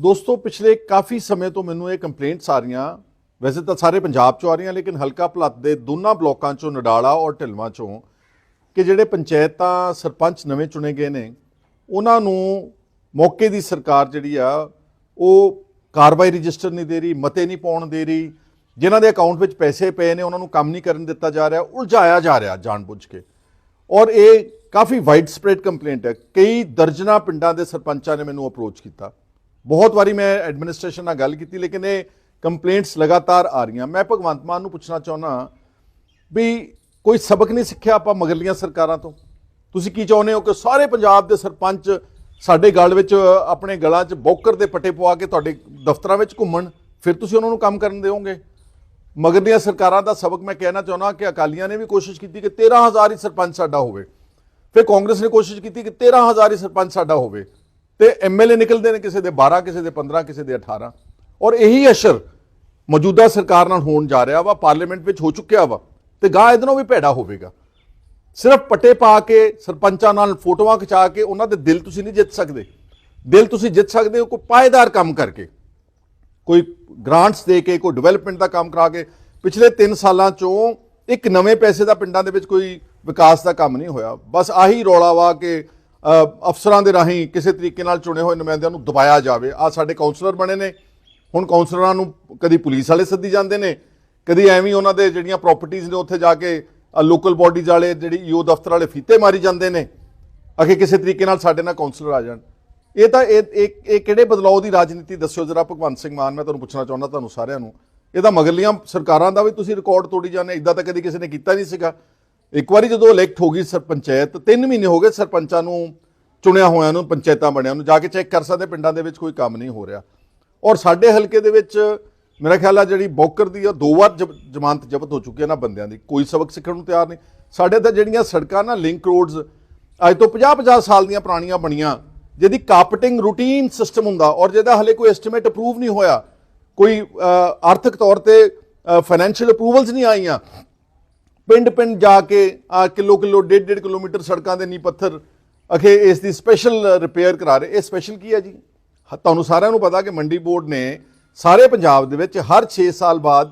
ਦੋਸਤੋ, ਪਿਛਲੇ ਕਾਫੀ ਸਮੇਂ ਤੋਂ ਮੈਨੂੰ ਇਹ ਕੰਪਲੇਂਟਸ ਆ ਰਹੀਆਂ। ਵੈਸੇ ਤਾਂ ਸਾਰੇ ਪੰਜਾਬ ਚੋਂ ਆ ਰਹੀਆਂ, ਲੇਕਿਨ ਹਲਕਾ ਭਲੱਤ ਦੇ ਦੋਨਾਂ ਬਲੋਕਾਂ ਚੋਂ, ਨਡਾਲਾ ਔਰ ਢਿਲਵਾਂ ਚੋਂ, ਕਿ ਜਿਹੜੇ ਪੰਚਾਇਤਾਂ ਸਰਪੰਚ ਨਵੇਂ ਚੁਣੇ ਗਏ ਨੇ, ਉਹਨਾਂ ਨੂੰ ਮੌਕੇ ਦੀ ਸਰਕਾਰ ਜਿਹੜੀ ਆ, ਉਹ ਕਾਰਵਾਈ ਰਜਿਸਟਰ ਨਹੀਂ ਦੇ ਰਹੀ, ਮਤੇ ਨਹੀਂ ਪਾਉਣ ਦੇ ਰਹੀ। ਜਿਨ੍ਹਾਂ ਦੇ ਅਕਾਊਂਟ ਵਿੱਚ ਪੈਸੇ ਪਏ ਨੇ, ਉਹਨਾਂ ਨੂੰ ਕੰਮ ਨਹੀਂ ਕਰਨ ਦਿੱਤਾ ਜਾ ਰਿਹਾ, ਉਲਝਾਇਆ ਜਾ ਰਿਹਾ ਜਾਣਬੁੱਝ ਕੇ। ਔਰ ਇਹ ਕਾਫੀ ਵਾਈਡ ਸਪਰੈਡ ਕੰਪਲੇਂਟ ਹੈ। ਕਈ ਦਰਜਨਾ ਪਿੰਡਾਂ ਦੇ ਸਰਪੰਚਾਂ ਨੇ ਮੈਨੂੰ ਅਪਰੋਚ ਕੀਤਾ। ਬਹੁਤ ਵਾਰੀ ਮੈਂ ਐਡਮਿਨਿਸਟ੍ਰੇਸ਼ਨ ਨਾਲ ਗੱਲ ਕੀਤੀ, ਲੇਕਿਨ ਇਹ ਕੰਪਲੇਂਟਸ ਲਗਾਤਾਰ ਆ ਰਹੀਆਂ। ਮੈਂ ਭਗਵੰਤ ਮਾਨ ਨੂੰ ਪੁੱਛਣਾ ਚਾਹੁੰਦਾ ਵੀ ਕੋਈ ਸਬਕ ਨਹੀਂ ਸਿੱਖਿਆ ਆਪਾਂ ਮਗਰਲੀਆਂ ਸਰਕਾਰਾਂ ਤੋਂ? ਤੁਸੀਂ ਕੀ ਚਾਹੁੰਦੇ ਹੋ ਕਿ ਸਾਰੇ ਪੰਜਾਬ ਦੇ ਸਰਪੰਚ ਸਾਡੇ ਗਲ ਵਿੱਚ, ਆਪਣੇ ਗਲਾਂ 'ਚ ਬੌਕਰ ਦੇ ਪੱਟੇ ਪਵਾ ਕੇ ਤੁਹਾਡੇ ਦਫ਼ਤਰਾਂ ਵਿੱਚ ਘੁੰਮਣ? ਫਿਰ ਤੁਸੀਂ ਉਹਨਾਂ ਨੂੰ ਕੰਮ ਕਰਨ ਦਿਓਗੇ? ਮਗਰਲੀਆਂ ਸਰਕਾਰਾਂ ਦਾ ਸਬਕ ਮੈਂ ਕਹਿਣਾ ਚਾਹੁੰਦਾ ਕਿ ਅਕਾਲੀਆਂ ਨੇ ਵੀ ਕੋਸ਼ਿਸ਼ ਕੀਤੀ ਕਿ 13000 ਹੀ ਸਰਪੰਚ ਸਾਡਾ ਹੋਵੇ। ਫਿਰ ਕਾਂਗਰਸ ਨੇ ਕੋਸ਼ਿਸ਼ ਕੀਤੀ ਕਿ 13000 ਹੀ ਸਰਪੰਚ ਸਾਡਾ ਹੋਵੇ। ਤੇ ਐਮਐਲਏ ਨਿਕਲਦੇ ਨੇ ਕਿਸੇ ਦੇ 12 ਕਿਸੇ ਦੇ 15 ਕਿਸੇ ਦੇ 18 ਔਰ ਇਹੀ ਅਸ਼ਰ ਮੌਜੂਦਾ ਸਰਕਾਰ ਨਾਲ ਹੋਣ ਜਾ ਰਿਹਾ ਵਾ, ਪਾਰਲੀਮੈਂਟ ਵਿੱਚ ਹੋ ਚੁੱਕਿਆ ਵਾ, ਤੇ ਗਾਂ ਇਹਦੇ ਨਾਲੋਂ ਵੀ ਭੈੜਾ ਹੋਵੇਗਾ। ਸਿਰਫ ਪੱਟੇ ਪਾ ਕੇ, ਸਰਪੰਚਾਂ ਨਾਲ ਫੋਟੋਆਂ ਖਿਚਾ ਕੇ, ਉਹਨਾਂ ਦੇ ਦਿਲ ਤੁਸੀਂ ਨਹੀਂ ਜਿੱਤ ਸਕਦੇ। ਦਿਲ ਤੁਸੀਂ ਜਿੱਤ ਸਕਦੇ ਹੋ, ਕੋਈ ਪਾਏਦਾਰ ਕੰਮ ਕਰਕੇ। ਕੋਈ ਗ੍ਰਾਂਟਸ ਦੇ ਕੇ, ਕੋਈ ਡਿਵੈਲਪਮੈਂਟ ਦਾ ਕੰਮ ਕਰਾ ਕੇ, ਪਿਛਲੇ 3 ਸਾਲਾਂ ਚੋਂ ਇੱਕ ਨਵੇਂ ਪੈਸੇ ਦਾ ਪਿੰਡਾਂ ਦੇ ਵਿੱਚ ਕੋਈ ਵਿਕਾਸ ਦਾ ਕੰਮ ਨਹੀਂ ਹੋਇਆ। ਬਸ ਆਹੀ ਰੌਲਾ ਵਾ ਕਿ ਅਫਸਰਾਂ ਦੇ ਰਾਹੀਂ ਕਿਸੇ ਤਰੀਕੇ ਨਾਲ ਚੁਣੇ ਹੋਏ ਨੁਮਾਇੰਦਿਆਂ ਨੂੰ ਦਬਾਇਆ ਜਾਵੇ। ਆ ਸਾਡੇ ਕਾਉਂਸਲਰ ਬਣੇ ਨੇ। ਹੁਣ ਕਾਉਂਸਲਰਾਂ ਨੂੰ ਕਦੀ ਪੁਲਿਸ ਵਾਲੇ ਸੱਦੀ ਜਾਂਦੇ ਨੇ, ਕਦੀ ਐਵੇਂ ਉਹਨਾਂ ਦੇ ਜਿਹੜੀਆਂ ਪ੍ਰਾਪਰਟੀਆਂ ਨੇ ਉੱਥੇ ਜਾ ਕੇ ਲੋਕਲ ਬਾਡੀਜ਼ ਵਾਲੇ ਜਿਹੜੀ ਈਓ ਦਫ਼ਤਰ ਵਾਲੇ ਫੀਤੇ ਮਾਰੀ ਜਾਂਦੇ ਨੇ, ਅਖੇ ਕਿਸੇ ਤਰੀਕੇ ਨਾਲ ਸਾਡੇ ਨਾਲ ਕਾਉਂਸਲਰ ਆ ਜਾਣ। ਇਹ ਤਾਂ ਇਹ ਇਹ ਕਿਹੜੇ ਬਦਲਾਅ ਦੀ ਰਾਜਨੀਤੀ ਦੱਸਿਓ ਜਰਾ ਭਗਵੰਤ ਸਿੰਘ ਮਾਨ, ਮੈਂ ਤੁਹਾਨੂੰ ਪੁੱਛਣਾ ਚਾਹੁੰਦਾ ਤੁਹਾਨੂੰ ਸਾਰਿਆਂ ਨੂੰ। ਇਹ ਤਾਂ ਮਗਰਲੀਆਂ ਸਰਕਾਰਾਂ ਦਾ ਵੀ ਤੁਸੀਂ ਰਿਕਾਰਡ ਤੋੜੀ ਜਾਂਦੇ ਇਦਾਂ ਤਾਂ ਕਦੀ ਕਿਸੇ ਨੇ ਕੀਤਾ ਨਹੀਂ ਸੀਗਾ। ਇੱਕ ਵਾਰੀ ਜਦੋਂ ਇਲੈਕਟ ਹੋ ਗਈ ਸਰਪੰਚਾਇਤ 3 ਮਹੀਨੇ ਹੋ ਗਏ ਸਰਪੰਚਾਂ ਨੂੰ ਚੁਣਿਆ ਹੋਇਆਂ ਨੂੰ, ਪੰਚਾਇਤਾਂ ਬਣਿਆ ਨੂੰ, ਜਾ ਕੇ ਚੈੱਕ ਕਰ ਸਕਦੇ, ਪਿੰਡਾਂ ਦੇ ਵਿੱਚ ਕੋਈ ਕੰਮ ਨਹੀਂ ਹੋ ਰਿਹਾ। ਔਰ ਸਾਡੇ ਹਲਕੇ ਦੇ ਵਿੱਚ ਮੇਰਾ ਖਿਆਲ ਆ ਜਿਹੜੀ ਬੌਕਰ ਦੀ ਆ, ਦੋ ਵਾਰ ਜ਼ਬ- ਜ਼ਮਾਨਤ ਜ਼ਬਤ ਹੋ ਚੁੱਕੀ ਹੈ ਨਾ ਬੰਦਿਆਂ ਦੀ। ਕੋਈ ਸਬਕ ਸਿੱਖਣ ਨੂੰ ਤਿਆਰ ਨਹੀਂ। ਸਾਡੇ ਤਾਂ ਜਿਹੜੀਆਂ ਸੜਕਾਂ ਨਾ ਲਿੰਕ ਰੋਡਸ ਅੱਜ ਤੋਂ 50-50 ਸਾਲ ਦੀਆਂ ਪੁਰਾਣੀਆਂ ਬਣੀਆਂ, ਜਿਹਦੀ ਕਾਪਟਿੰਗ ਰੂਟੀਨ ਸਿਸਟਮ ਹੁੰਦਾ ਔਰ ਜਿਹਦਾ ਹਲੇ ਕੋਈ ਐਸਟੀਮੇਟ ਅਪਰੂਵ ਨਹੀਂ ਹੋਇਆ, ਕੋਈ ਆਰਥਿਕ ਤੌਰ ਤੇ ਫਾਈਨੈਂਸ਼ੀਅਲ ਅਪਰੂਵਲਸ ਨਹੀਂ ਆਈਆਂ ਪਿੰਡ ਪਿੰਡ ਜਾ ਕੇ, ਆ ਕਿਲੋ ਕਿਲੋ ਡੇਢ ਡੇਢ ਕਿਲੋਮੀਟਰ ਸੜਕਾਂ ਦੇ ਨੀ ਪੱਥਰ ਅਖੇ ਇਸ ਦੀ ਸਪੈਸ਼ਲ ਰਿਪੇਅਰ ਕਰਾ ਰਹੇ। ਇਹ ਸਪੈਸ਼ਲ ਕੀ ਹੈ ਜੀ? ਤੁਹਾਨੂੰ ਸਾਰਿਆਂ ਨੂੰ ਪਤਾ ਕਿ ਮੰਡੀ ਬੋਰਡ ਨੇ ਸਾਰੇ ਪੰਜਾਬ ਦੇ ਵਿੱਚ ਹਰ 6 ਸਾਲ ਬਾਅਦ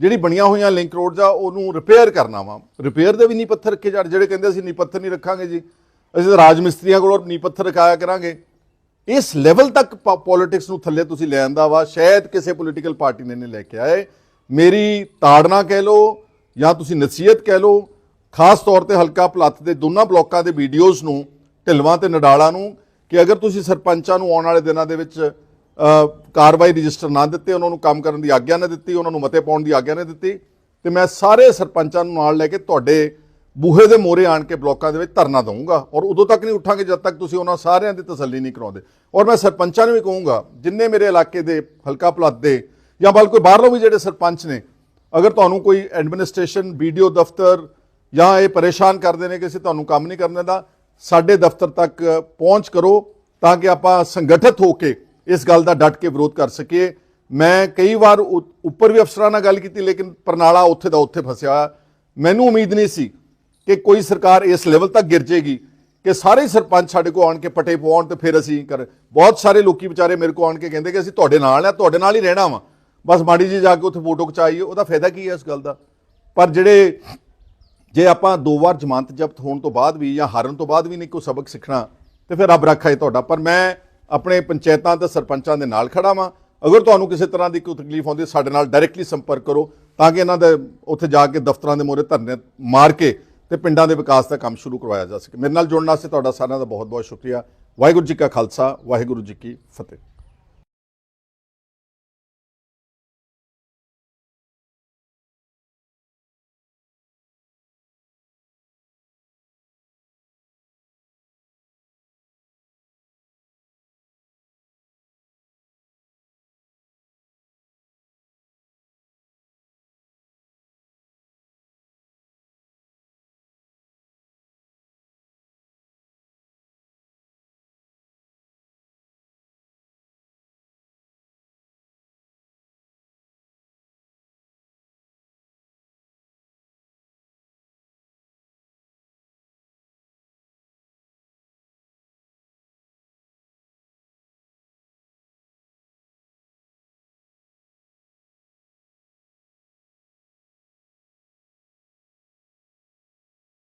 ਜਿਹੜੀ ਬਣੀਆਂ ਹੋਈਆਂ ਲਿੰਕ ਰੋਡਸ ਆ, ਉਹਨੂੰ ਰਿਪੇਅਰ ਕਰਨਾ ਵਾ। ਰਿਪੇਅਰ ਦੇ ਵੀ ਨੀ ਪੱਥਰ ਰੱਖੇ ਜਾ ਜਿਹੜੇ ਕਹਿੰਦੇ ਅਸੀਂ ਨੀ ਪੱਥਰ ਨਹੀਂ ਰੱਖਾਂਗੇ ਜੀ। ਅਸੀਂ ਤਾਂ ਰਾਜ ਮਿਸਤਰੀਆਂ ਕੋਲੋਂ ਨੀ ਪੱਥਰ ਰਖਾਇਆ ਕਰਾਂਗੇ। ਇਸ ਲੈਵਲ ਤੱਕ ਪੋਲਿਟਿਕਸ ਨੂੰ ਥੱਲੇ ਤੁਸੀਂ ਲੈ ਆਂਦਾ ਵਾ। ਸ਼ਾਇਦ ਕਿਸੇ ਪੋਲੀਟੀਕਲ ਪਾਰਟੀ ਨੇ ਨਹੀਂ ਲੈ ਕੇ ਆਏ। ਮੇਰੀ ਤਾੜਨਾ ਕਹਿ ਲਓ ਜਾਂ ਤੁਸੀਂ ਨਸੀਹਤ ਕਹਿ ਲਓ, ਖਾਸ ਤੌਰ ਤੇ ਹਲਕਾ ਭਲੱਤ ਦੇ ਦੋਨਾਂ ਬਲੋਕਾਂ ਦੇ ਵੀਡੀਓਜ਼ ਨੂੰ, ਢਿਲਵਾਂ ਤੇ ਨਡਾਲਾ ਨੂੰ, ਕਿ ਅਗਰ ਤੁਸੀਂ ਸਰਪੰਚਾਂ ਨੂੰ ਆਉਣ ਵਾਲੇ ਦਿਨਾਂ ਦੇ ਵਿੱਚ ਕਾਰਵਾਈ ਰਜਿਸਟਰ ਨਾ ਦਿੱਤੇ, ਉਹਨਾਂ ਨੂੰ ਕੰਮ ਕਰਨ ਦੀ ਆਗਿਆ ਨਾ ਦਿੱਤੀ, ਉਹਨਾਂ ਨੂੰ ਮਤੇ ਪਾਉਣ ਦੀ ਆਗਿਆ ਨਾ ਦਿੱਤੀ, ਤੇ ਮੈਂ ਸਾਰੇ ਸਰਪੰਚਾਂ ਨੂੰ ਨਾਲ ਲੈ ਕੇ ਤੁਹਾਡੇ ਬੂਹੇ ਦੇ ਮੋਰੇ ਆਣ ਕੇ ਬਲੋਕਾਂ ਦੇ ਵਿੱਚ ਧਰਨਾ ਦਊਂਗਾ ਔਰ ਉਦੋਂ ਤੱਕ ਨਹੀਂ ਉੱਠਾਂਗੇ ਜਦ ਤੱਕ ਤੁਸੀਂ ਉਹਨਾਂ ਸਾਰਿਆਂ ਦੀ ਤਸੱਲੀ ਨਹੀਂ ਕਰਾਉਂਦੇ। ਔਰ ਮੈਂ ਸਰਪੰਚਾਂ ਨੂੰ ਵੀ ਕਹੂੰਗਾ, ਜਿੰਨੇ ਮੇਰੇ ਇਲਾਕੇ ਦੇ ਹਲਕਾ ਭਲੱਤ ਦੇ ਜਾਂ ਬਲ ਕੋਈ ਬਾਹਰੋਂ ਵੀ ਜਿਹੜੇ ਸਰਪੰਚ ਨੇ ਅਗਰ ਤੁਹਾਨੂੰ ਕੋਈ ਐਡਮਿਨਿਸਟ੍ਰੇਸ਼ਨ ਵੀਡੀਓ, ਦਫ਼ਤਰ ਜਾਂ ਇਹ ਪਰੇਸ਼ਾਨ ਕਰਦੇ ਨੇ ਕਿ ਅਸੀਂ ਤੁਹਾਨੂੰ ਕੰਮ ਨਹੀਂ ਕਰਨ ਦਿੰਦਾ, ਸਾਡੇ ਦਫ਼ਤਰ ਤੱਕ ਪਹੁੰਚ ਕਰੋ ਤਾਂ ਕਿ ਆਪਾਂ ਸੰਗਠਿਤ ਹੋ ਕੇ ਇਸ ਗੱਲ ਦਾ ਡਟ ਕੇ ਵਿਰੋਧ ਕਰ ਸਕੀਏ। ਮੈਂ ਕਈ ਵਾਰ ਉ- ਉੱਪਰ ਵੀ ਅਫਸਰਾਂ ਨਾਲ ਗੱਲ ਕੀਤੀ, ਲੇਕਿਨ ਪਰਨਾਲਾ ਉੱਥੇ ਦਾ ਉੱਥੇ ਫਸਿਆ ਮੈਨੂੰ ਉਮੀਦ ਨਹੀਂ ਸੀ ਕਿ ਕੋਈ ਸਰਕਾਰ ਇਸ ਲੈਵਲ ਤੱਕ ਗਿਰ ਜੇਗੀ ਕਿ ਸਾਰੇ ਸਰਪੰਚ ਸਾਡੇ ਕੋਲ ਆਣ ਕੇ ਪਟੇ ਪਾਉਣ ਤੇ ਫਿਰ ਅਸੀਂ ਕਰ, ਬਹੁਤ ਸਾਰੇ ਲੋਕੀ ਵਿਚਾਰੇ ਮੇਰੇ ਕੋਲ ਆਣ ਕੇ ਕਹਿੰਦੇ ਕਿ ਅਸੀਂ ਤੁਹਾਡੇ ਨਾਲ ਆ, ਤੁਹਾਡੇ ਨਾਲ ਹੀ ਰਹਿਣਾ ਵਾ। ਬਸ ਮਾੜੀ ਜੀ ਜਾ ਕੇ ਉੱਥੇ ਫੋਟੋ ਖਿਚਾਈਏ ਉਹਦਾ ਫਾਇਦਾ ਕੀ ਹੈ ਇਸ ਗੱਲ ਦਾ? ਪਰ ਜਿਹੜੇ ਜੇ ਆਪਾਂ ਦੋ ਵਾਰ ਜ਼ਮਾਨਤ ਜ਼ਬਤ ਹੋਣ ਤੋਂ ਬਾਅਦ ਵੀ ਜਾਂ ਹਾਰਨ ਤੋਂ ਬਾਅਦ ਵੀ ਨਹੀਂ ਕੋਈ ਸਬਕ ਸਿੱਖਣਾ, ਤੇ ਫਿਰ ਰੱਬ ਰੱਖਾ ਹੈ ਤੁਹਾਡਾ। ਪਰ ਮੈਂ ਆਪਣੇ ਪੰਚਾਇਤਾਂ ਤੇ ਸਰਪੰਚਾਂ ਦੇ ਨਾਲ ਖੜਾ ਵਾਂ। ਅਗਰ ਤੁਹਾਨੂੰ ਕਿਸੇ ਤਰ੍ਹਾਂ ਦੀ ਕੋਈ ਤਕਲੀਫ ਆਉਂਦੀ, ਸਾਡੇ ਨਾਲ ਡਾਇਰੈਕਟਲੀ ਸੰਪਰਕ ਕਰੋ, ਤਾਂ ਕਿ ਇਹਨਾਂ ਦੇ ਉੱਥੇ ਜਾ ਕੇ ਦਫ਼ਤਰਾਂ ਦੇ ਮੂਹਰੇ ਧਰਨੇ ਮਾਰ ਕੇ ਤੇ ਪਿੰਡਾਂ ਦੇ ਵਿਕਾਸ ਦਾ ਕੰਮ ਸ਼ੁਰੂ ਕਰਵਾਇਆ ਜਾ ਸਕੇ। ਮੇਰੇ ਨਾਲ ਜੁੜਨ ਵਾਸਤੇ ਤੁਹਾਡਾ ਸਾਰਿਆਂ ਦਾ ਬਹੁਤ ਬਹੁਤ ਸ਼ੁਕਰੀਆ। ਵਾਹਿਗੁਰੂ ਜੀ ਕਾ ਖਾਲਸਾ, ਵਾਹਿਗੁਰੂ ਜੀ ਕੀ ਫਤਿਹ।